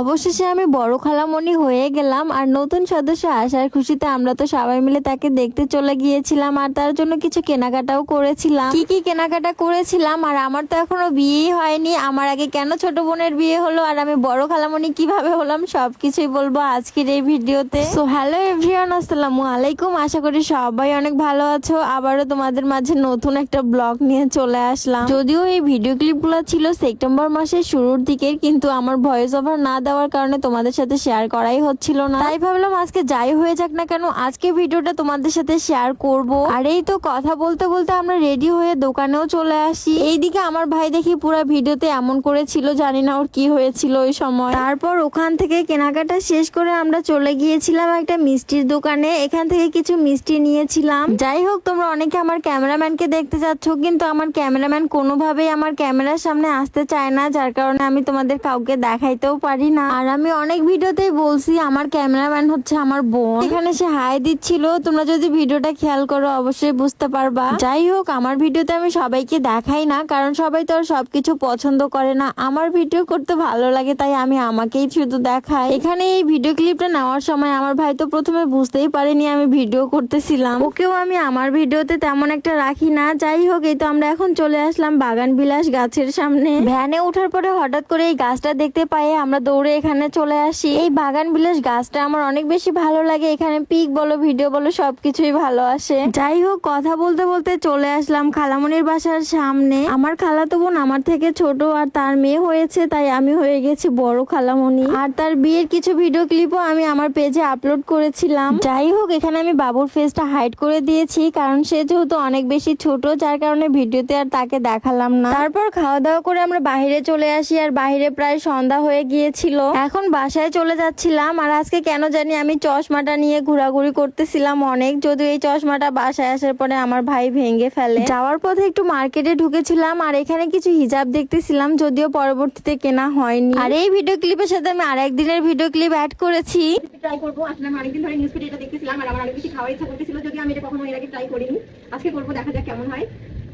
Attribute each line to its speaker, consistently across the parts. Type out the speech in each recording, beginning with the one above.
Speaker 1: অবশেষে আমি বড় খালামণি হয়ে গেলাম আর নতুন সদস্য আসার খুশিতে আমরা তো সবাই মিলে তাকে দেখতে চলে গিয়েছিলাম আর তার জন্য কিছু কেনাকাটাও করেছিলাম। কি কি কেনাকাটা করেছিলাম? আর আমার তো এখনও বিয়েই হয়নি। আমার আগে কেন ছোট বোনের বিয়ে হলো? আর আমি বড় খালামণি কীভাবে হলাম? সবকিছুই বলব আজকের এই ভিডিওতে। সো হ্যালো এভরিওয়ান আসসালামু আলাইকুম। আশা করি সবাই অনেক ভালো আছো। আবারও তোমাদের মাঝে নতুন একটা ব্লগ নিয়ে চলে আসলাম। যদিও এই ভিডিও ক্লিপগুলো ছিল সেপ্টেম্বর মাসের শুরুর দিকে কিন্তু আমার ভয়েস ওভার না দেওয়ার কারণে তোমাদের সাথে শেয়ার করাই হচ্ছিল না। তাই ভাবলাম আজকে যাই হয়ে যাক না কেন, আজকে ভিডিওটা তোমাদের সাথে শেয়ার করব। আর এই তো কথা বলতে বলতে আমরা রেডি হয়ে দোকানেও চলে আসি। এইদিকে আমার ভাই দেখি পুরো ভিডিওতে এমন করেছিল, জানি না ওর কি হয়েছিল ওই সময়। তারপর ওখান থেকে কেনাকাটা শেষ করে আমরা চলে গিয়েছিলাম একটা মিষ্টির দোকানে। এখান থেকে কিছু মিষ্টি নিয়েছিলাম। যাই হোক, তোমরা অনেকে আমার ক্যামেরাম্যানকে দেখতে চাচ্ছ, কিন্তু আমার ক্যামেরাম্যান কোনোভাবেই আমার ক্যামেরার সামনে আসতে চায় না, যার কারণে আমি তোমাদের কাউকে দেখাইতেও পারি না। আর আমি অনেক ভিডিওতেই বলছি, আমার ক্যামেরাম্যান হচ্ছে আমার বোন। এখানে সে হাই দিচ্ছিল, তোমরা যদি ভিডিওটা খেয়াল করো, অবশ্যই বুঝতে পারবা। যাই হোক, আমার ভিডিওতে আমি সবাইকে দেখাই না, কারণ সবাই তো আর সবকিছু পছন্দ করে না। আমার ভিডিও করতে ভালো লাগে, তাই আমি আমাকেই শুধু দেখাই। এখানে এই ভিডিও ক্লিপটা নেওয়ার সময় আমার ভাই তো প্রথমে বুঝতেই পারেনি আমি ভিডিও করতেছিলাম। ওকেও আমি আমার ভিডিওতে তেমন একটা রাখি না। যাই হোক, এই তো আমরা এখন চলে আসলাম বাগান বিলাস গাছের সামনে। ভ্যানে ওঠার পরে হঠাৎ করে এই গাছটা দেখতে পাই, আমরা দৌড়ে এখানে চলে আসি। এই বাগান বিলাস গাছটা আমার অনেক বেশি ভালো লাগে। এখানে পিক বলো, ভিডিও বলো, সবকিছুই ভালো আসে। যাই হোক, কথা বলতে বলতে চলে আসলাম খালামনির বাসার সামনে। আমার খালাতো বোন আমার থেকে ছোট আর তার মেয়ে হয়েছে, তাই আমি হয়ে গেছি বড় খালামনি। আর তার বিয়ের কিছু ভিডিও ক্লিপও আমি আমার পেজে আপলোড করেছিলাম। যাই হোক, এখানে আমি বাবুর ফেসটা হাইড করে দিয়েছি, কারণ সে যেহেতু অনেক বেশি ছোট, যার কারণে ভিডিওতে আর তাকে দেখালাম না। তারপর খাওয়া দাওয়া করে আমরা বাইরে চলে আসি, আর বাইরে প্রায় সন্ধ্যা হয়ে গিয়েছিল এখন বাসায় চলে যাচ্ছিলাম আর আজকে কেন জানি আমি চশমাটা নিয়ে ঘোরাঘুরি করতেছিলাম অনেক। যদিও এই চশমাটা বাসায় আসার পরে আমার ভাই ভেঙে ফেলে। যাওয়ার পথে একটু মার্কেটে ঢুকেছিলাম আর এখানে কিছু হিজাব দেখতেছিলাম যদিও পরবর্তীতে কেনা হয়নি। আর এই ভিডিও ক্লিপের সাথে আমি আরেক দিনের ভিডিও ক্লিপ অ্যাড করেছি।
Speaker 2: ট্রাই করব আসলে আমি অনেকদিন ধরে নিউজ এটা দেখতেছিলাম আর আমার অনেক বেশি খাওয়ার ইচ্ছা করতেছিল যদি আমি এটা কখনো এর আগে ট্রাই করিনি। আজকে করব দেখা যাক কেমন হয়।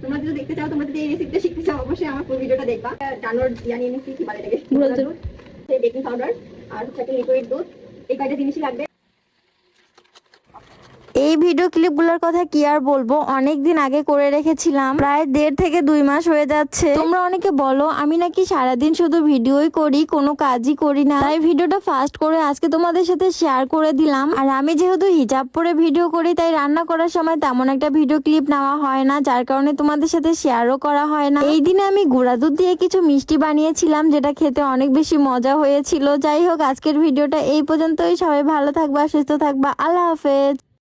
Speaker 2: তোমরা যদি দেখতে চাও তোমরা যদি এই রেসিপিটা শিখতে চাও অবশ্যই আমার পুরো ভিডিওটা দেখবা। ডানোর ইয়া নিয়ে নিচ্ছি কি বলে এটাকে। বেকিং পাউডার আর হচ্ছে একটা লিকুইড দুধ। এই কয়টা জিনিসই লাগবে?
Speaker 1: এই ভিডিও ক্লিপগুলোর কথা কি আর বলব? অনেক দিন আগে করে রেখেছিলাম। প্রায় দেড় থেকে দুই মাস হয়ে যাচ্ছে। তোমরা অনেকে বলো, আমি নাকি সারাদিন শুধু ভিডিওই করি, কোনো কাজই করি না। তাই ভিডিওটা ফাস্ট করে আজকে তোমাদের সাথে শেয়ার করে দিলাম। আর আমি যেহেতু হিজাব পরে ভিডিও করি, তাই রান্না করার সময় তেমন একটা ভিডিও ক্লিপ নেওয়া হয় না, যার কারণে তোমাদের সাথে শেয়ারও করা হয় না। এই দিনে আমি গুঁড়া দুধ দিয়ে কিছু মিষ্টি বানিয়েছিলাম, যেটা খেতে অনেক বেশি মজা হয়েছিল। যাই হোক, আজকের ভিডিওটা এই পর্যন্তই। সবাই ভালো থাকবা, সুস্থ থাকবা। আল্লাহ হাফেজ।